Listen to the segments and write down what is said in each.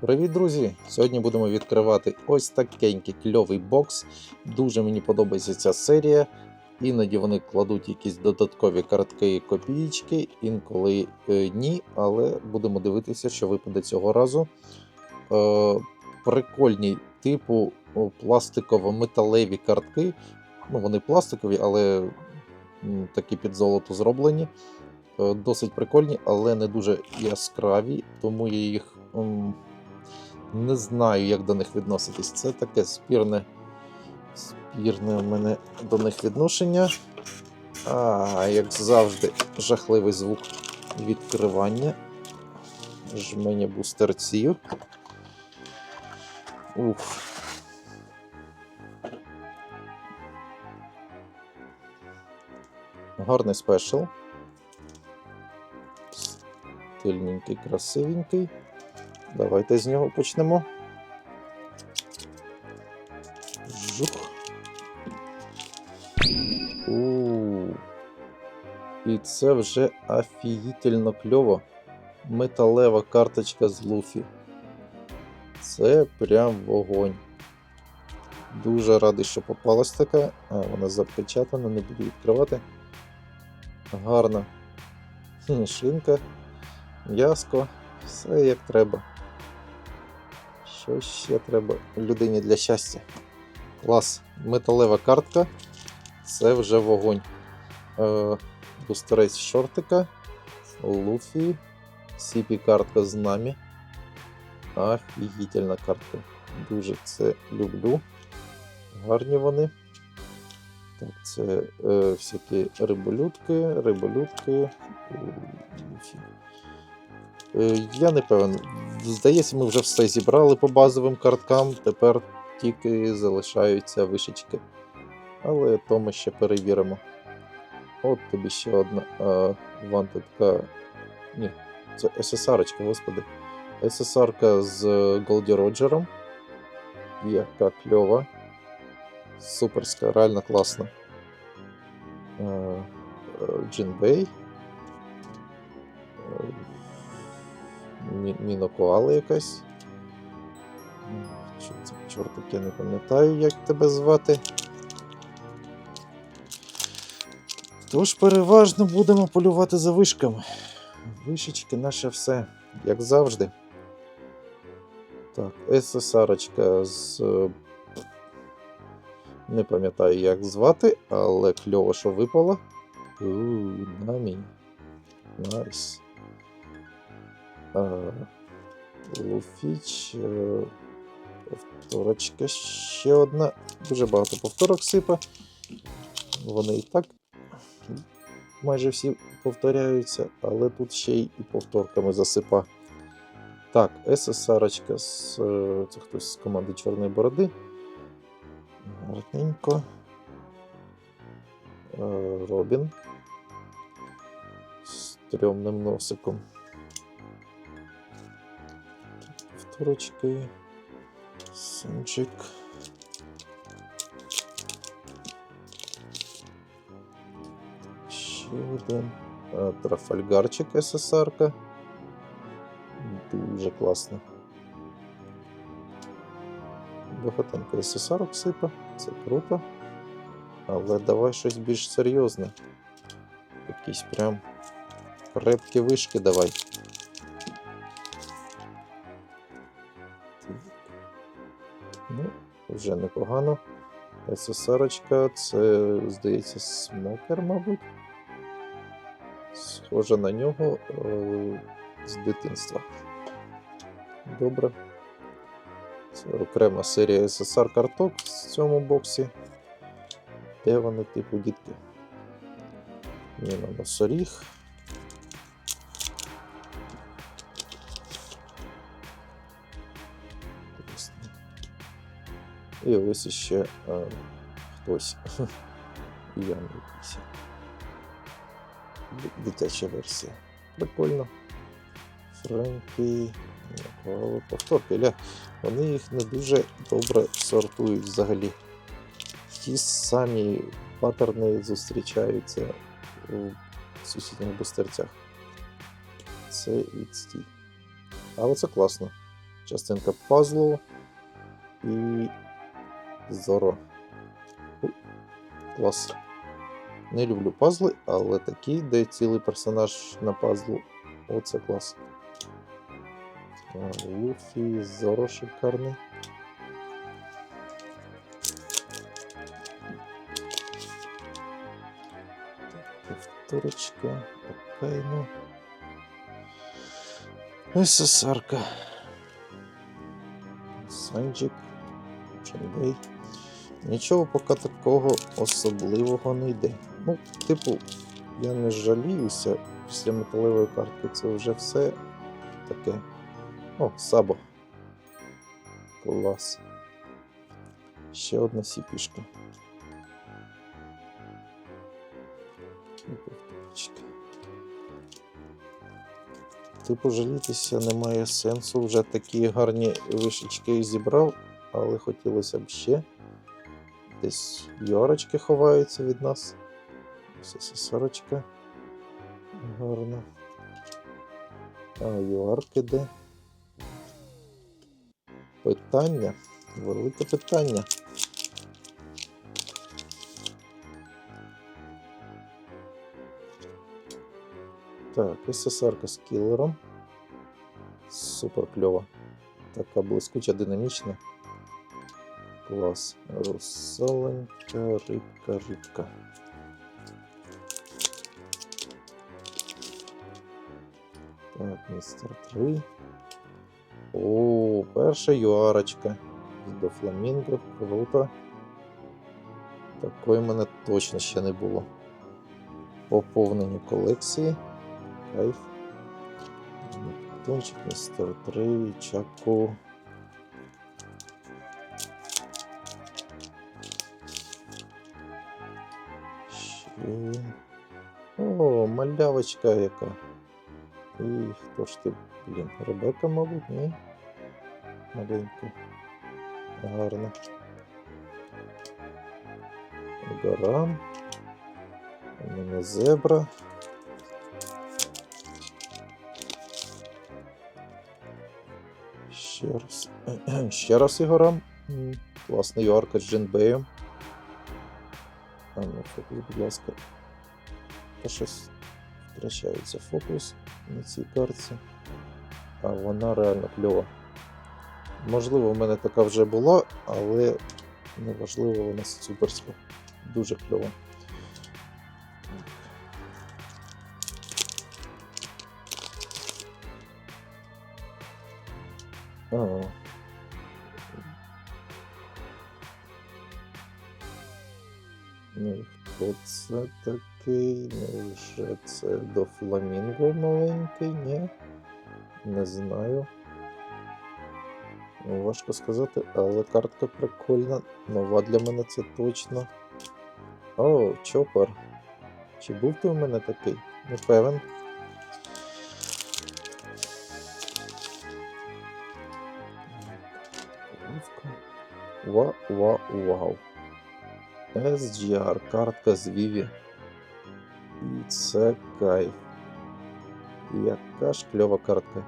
Привіт, друзі! Сьогодні будемо відкривати ось такенький кльовий бокс. Дуже мені подобається ця серія. Іноді вони кладуть якісь додаткові картки і копієчки, інколи е, ні, але будемо дивитися, що випаде цього разу. Е, прикольні, типу пластиково-металеві картки. Ну, вони пластикові, але такі під золото зроблені. Е, досить прикольні, але не дуже яскраві, тому я їх м, не знаю, як до них відноситись. Це таке спірне, спірне у мене до них відношення. А, як завжди, жахливий звук відкривання. Жмення бустерців. Уф. Гарний спешл. Стильненький, красивенький. Давайте з нього почнемо. Жух. у І це вже офігітельно кльово. Металева карточка з Луфі. Це прям вогонь. Дуже радий, що попалась така. А, вона запечатана, не буду відкривати. Гарна. Хм, Шинка, м'яско, все як треба. Що ще треба людині для щастя? Клас. Металева картка. Це вже вогонь. Е, Бустерець шортика. Луфі. Сіпі картка з нами. Офігітельна картка. Дуже це люблю. Гарні вони. Так, це е, всякі риболюдки, риболюдки. Е. Е, Я не певен. Здається, ми вже все зібрали по базовим карткам. Тепер тільки залишаються вишечки. Але то ми ще перевіримо. От тобі ще одна а, вантедка. Ні, це СССР-очка, господи. СССР-ка з Голді Роджером. Яка кльова. Суперська, реально класна. Е, е, Джинбей. Мі- Мінокоала якась. Чортик, я не пам'ятаю, як тебе звати. Тож переважно будемо полювати за вишками. Вишечки наше все, як завжди. Так, СССРочка з. Не пам'ятаю, як звати, але кльово, що випало. Ууу, намі. Найс. А, Луфіч. е, Повторочка ще одна. Дуже багато повторок сипа. Вони і так майже всі повторяються, але тут ще й повторками засипа. Так, СССРочка з е, це хтось з команди Чорної Бороди. Гарненько. Е, Робін. З трьомним носиком. Повторочки. Синчик. Ще один. Е, Трафальгарчик СССР. Дуже класно. Багатенько СССР сипа, це круто. Але давай щось більш серйозне. Якісь прям крепкі вишки давай. Вже непогано. СССРочка, це, здається, смокер, мабуть. Схоже на нього е, з дитинства. Добре. Це окрема серія СССР карток в цьому боксі. Де вони, типу, дітки? Ніна носоріг. І ось іще е, хтось. Ян якийсь. Дитяча версія. Прикольно. Френкі. Повторки. Вони їх не дуже добре сортують взагалі. Ті самі паттерни зустрічаються у сусідніх бустерцях. Це і. Але це класно. частинка пазлу і Зоро. Клас. Не люблю пазли, але такі, де цілий персонаж на пазлу. Оце клас. Луфі, Зоро шикарний. Повторочка. Окей, ну. СССРка. Санджик. Ченбей. Нічого поки такого особливого не йде. Ну, типу, я не жаліюся після металевої картки. Це вже все таке. О, сабо. Клас. Ще одна сіпішка. Типу, жалітися немає сенсу. Вже такі гарні вишечки зібрав, але хотілося б ще. Десь юарочки ховаються від нас. СССРочка. Гарно. А юарки де? Питання. Велике питання. Так, СССРка з кілером. Супер кльова. Така блискуча, динамічна. Клас. Русаленька, рибка, рибка. Так, містер 3. О, перша юарочка. До фламінго. Круто. Такої мене точно ще не було. Поповнення колекції. Кайф. Нептунчик, містер 3, Чаку. Ще. О, малявочка яка. І хто ж ти, блін, Ребека, мабуть, ні? Маленька. Гарна. Горам. У мене зебра. Ще раз. Ще раз Ігорам. Класний юарка з Джинбеєм. А ну, будь ласка. Та щось втрачається фокус на цій карті. А вона реально кльова. Можливо, в мене така вже була, але неважливо, вона суперська. Дуже кльова. А. Ну, хто це такий? Невже це до фламінго маленький? Ні? Не знаю. Ну, Важко сказати, але картка прикольна. Нова для мене це точно. О, чопер. Чи був ти у мене такий? Не певен. Ва, ва, вау. SGR, картка з Віві. І це кайф. Яка ж кльова картка.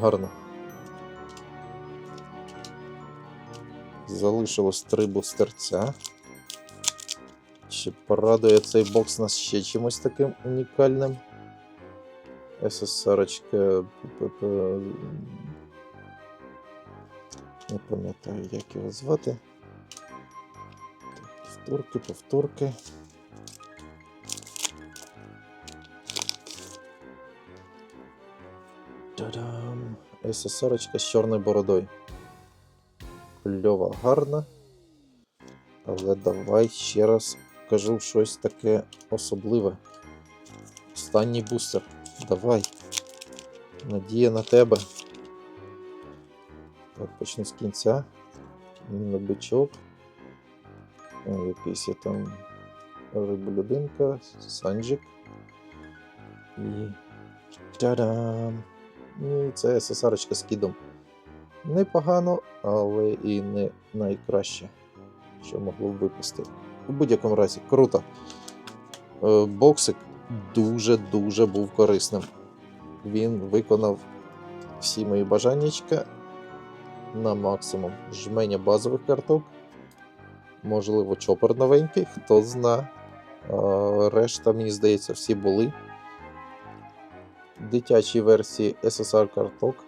Гарно. Залишилось три бустерця. Чи порадує цей бокс нас ще чимось таким унікальним? СССРочка. Не пам'ятаю, як його звати. Так, повторки, повторки. Та-дам! СССРочка з чорною бородою. Кльова, гарна. Але давай ще раз кажу щось таке особливе. Останній бустер. Давай. Надія на тебе. Так, почну з кінця. Нобичок. О, якийсь є там риболюдинка, санджик. І. Та-дам! І це СССРочка з кідом. Непогано, але і не найкраще, що могло б випустити. У будь-якому разі, круто. Е, Боксик дуже-дуже був корисним. Він виконав всі мої бажаннячка на максимум. Жменя базових карток. Можливо, чопер новенький, хто зна. Решта, мені здається, всі були. Дитячі версії SSR карток.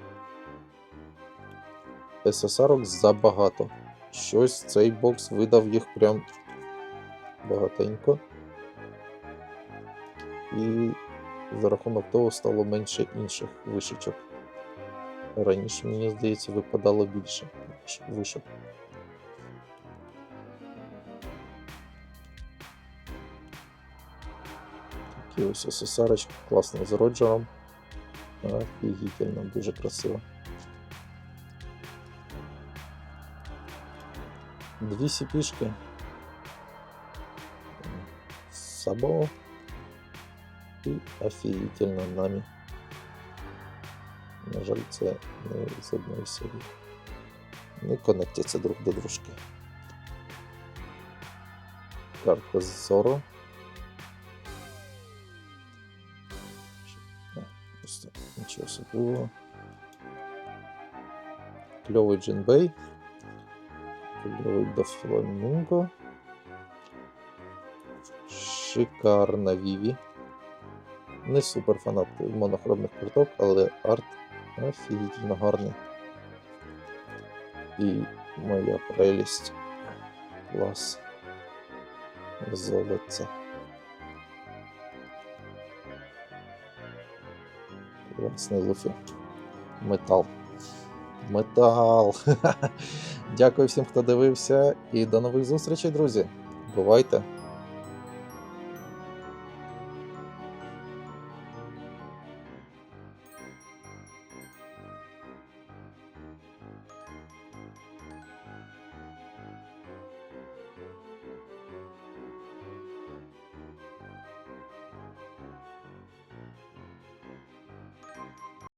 SSR забагато. Щось цей бокс видав їх прям багатенько. І за рахунок того стало менше інших вишичок. Раніше, мені здається, випадало більше виш- вишок. Такі ось СССРочки, класно з Роджером. Офігітельно, дуже красиво. Дві сіпішки. Сабо. І офігітельно нами. На жаль, це не з одної серії. Не конектяться друг до дружки. Карта з Зоро. Е, Просто нічого особливого. Кльовий джинбей. Кльовий дофламінго. Шикарна Віві. Не супер фанат монохромних карток, але арт офігітельно гарний. І моя прелість. Клас. Золоце. Класний луфі. Метал. Метал. Дякую всім, хто дивився, і до нових зустрічей, друзі. Бувайте!